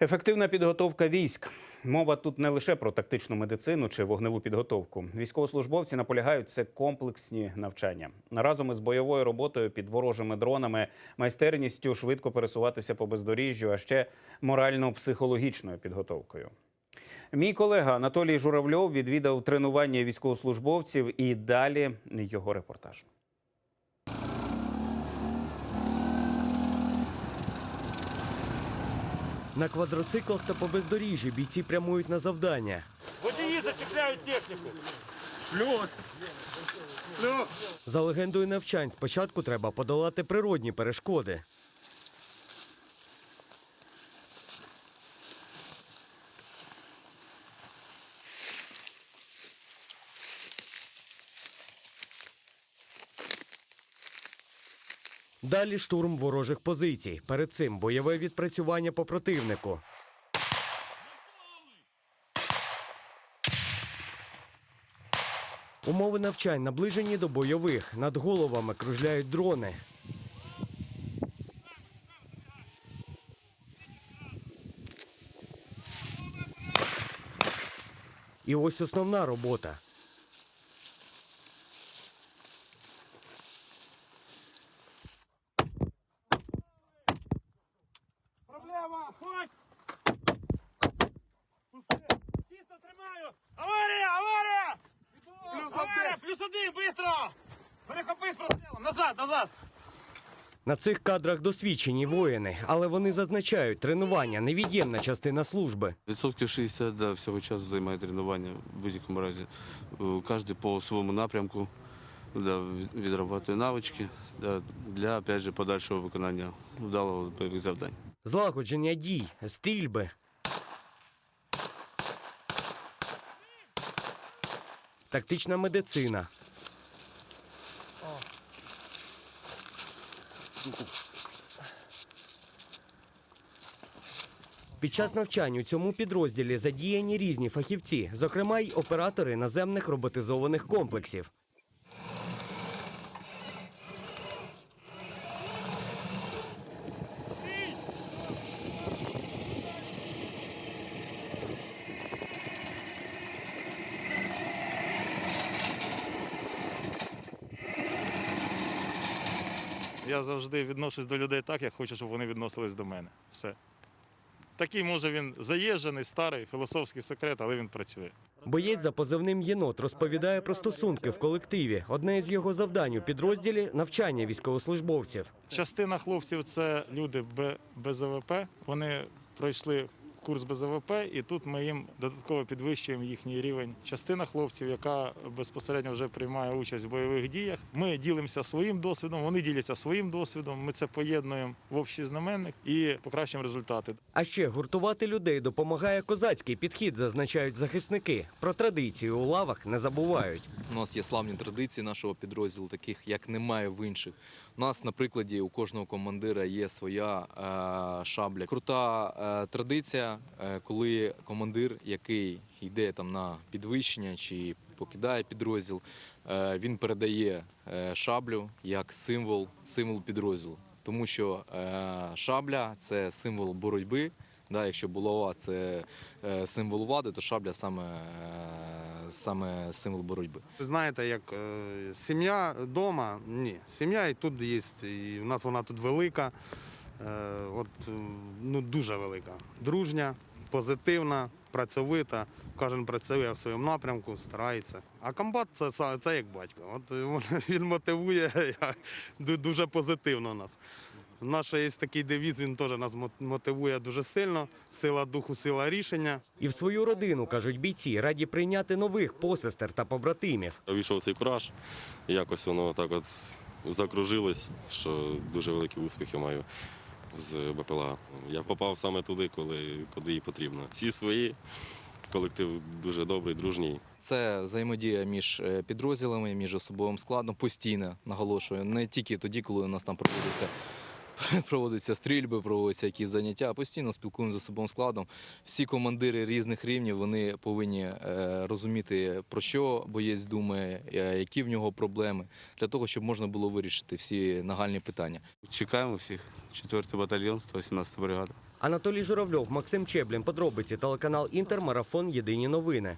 Ефективна підготовка військ. Мова тут не лише про тактичну медицину чи вогневу підготовку. Військовослужбовці наполягають це комплексні навчання. Разом із бойовою роботою під ворожими дронами, майстерністю швидко пересуватися по бездоріжжю, а ще морально-психологічною підготовкою. Мій колега Анатолій Журавльов відвідав тренування військовослужбовців і далі його репортаж. На квадроциклах та по бездоріжжі бійці прямують на завдання. Водії зачіпляють техніку. За легендою навчань, спочатку треба подолати природні перешкоди. Далі штурм ворожих позицій. Перед цим бойове відпрацювання по противнику. Умови навчань наближені до бойових. Над головами кружляють дрони. І ось основна робота. Ходь! Пусти! Чисто тримаю! Аварія! Аварія! Плюс аварія! Плюс один! Быстро! Перехопи з прострілом! Назад! Назад! На цих кадрах досвідчені воїни, але вони зазначають, тренування невід'ємна частина служби. Відсотків 60 да, всього часу займає тренування в будь-якому разі. Кожен по своєму напрямку да, від- відрабатує навички да, для опять же, подальшого виконання вдалого бойових завдань. Злагодження дій, стрільби. Тактична медицина. Під час навчань у цьому підрозділі задіяні різні фахівці, зокрема й оператори наземних роботизованих комплексів. Я завжди відношусь до людей так, як хочу, щоб вони відносились до мене. Все. Такий, може, він заїжджений, старий, філософський секрет, але він працює. Боєць за позивним єнот розповідає про стосунки в колективі. Одне з його завдань у підрозділі навчання військовослужбовців. Частина хлопців це люди без АВП. Вони пройшли курс без АВП, і тут ми їм додатково підвищуємо їхній рівень. Частина хлопців, яка безпосередньо вже приймає участь в бойових діях. Ми ділимося своїм досвідом, вони діляться своїм досвідом. Ми це поєднуємо в общий знаменник і покращуємо результати. А ще гуртувати людей допомагає козацький підхід, зазначають захисники. Про традицію у лавах не забувають. У нас є славні традиції нашого підрозділу, таких як немає в інших. У нас, на прикладі, у кожного командира є своя е, шабля. Крута е, традиція, е, коли командир, який йде там на підвищення чи покидає підрозділ, е, він передає е, шаблю як символ, символ підрозділу. Тому що е, шабля це символ боротьби. Да, якщо булава це е, символ влади, то шабля саме, е, саме символ боротьби. Ви знаєте, як е, сім'я вдома, ні. Сім'я і тут є, і в нас вона тут велика, е, от, е, ну, дуже велика. Дружня, позитивна, працьовита. Кожен працює в своєму напрямку, старається. А комбат це, це як батько. От е, він мотивує дуже позитивно нас. Наш є такий девіз, він теж нас мо- мотивує дуже сильно. Сила духу, сила рішення. І в свою родину, кажуть бійці, раді прийняти нових посестер та побратимів. Вийшов цей кураж, якось воно так от закружилось, що дуже великі успіхи маю з БПЛА. Я попав саме туди, коли, куди і потрібно. Всі свої, колектив дуже добрий, дружній. Це взаємодія між е, підрозділами, між особовим складом постійно наголошую. Не тільки тоді, коли у нас там проводяться. Проводяться стрільби, проводяться якісь заняття, постійно спілкуємося з особовим складом. Всі командири різних рівнів вони повинні е, розуміти, про що боєць думає, е, які в нього проблеми, для того, щоб можна було вирішити всі нагальні питання. Чекаємо всіх. 4-й батальйон, 118 бригада. Анатолій Журавльов, Максим Чеблін. Подробиці телеканал Інтер. Марафон. Єдині новини.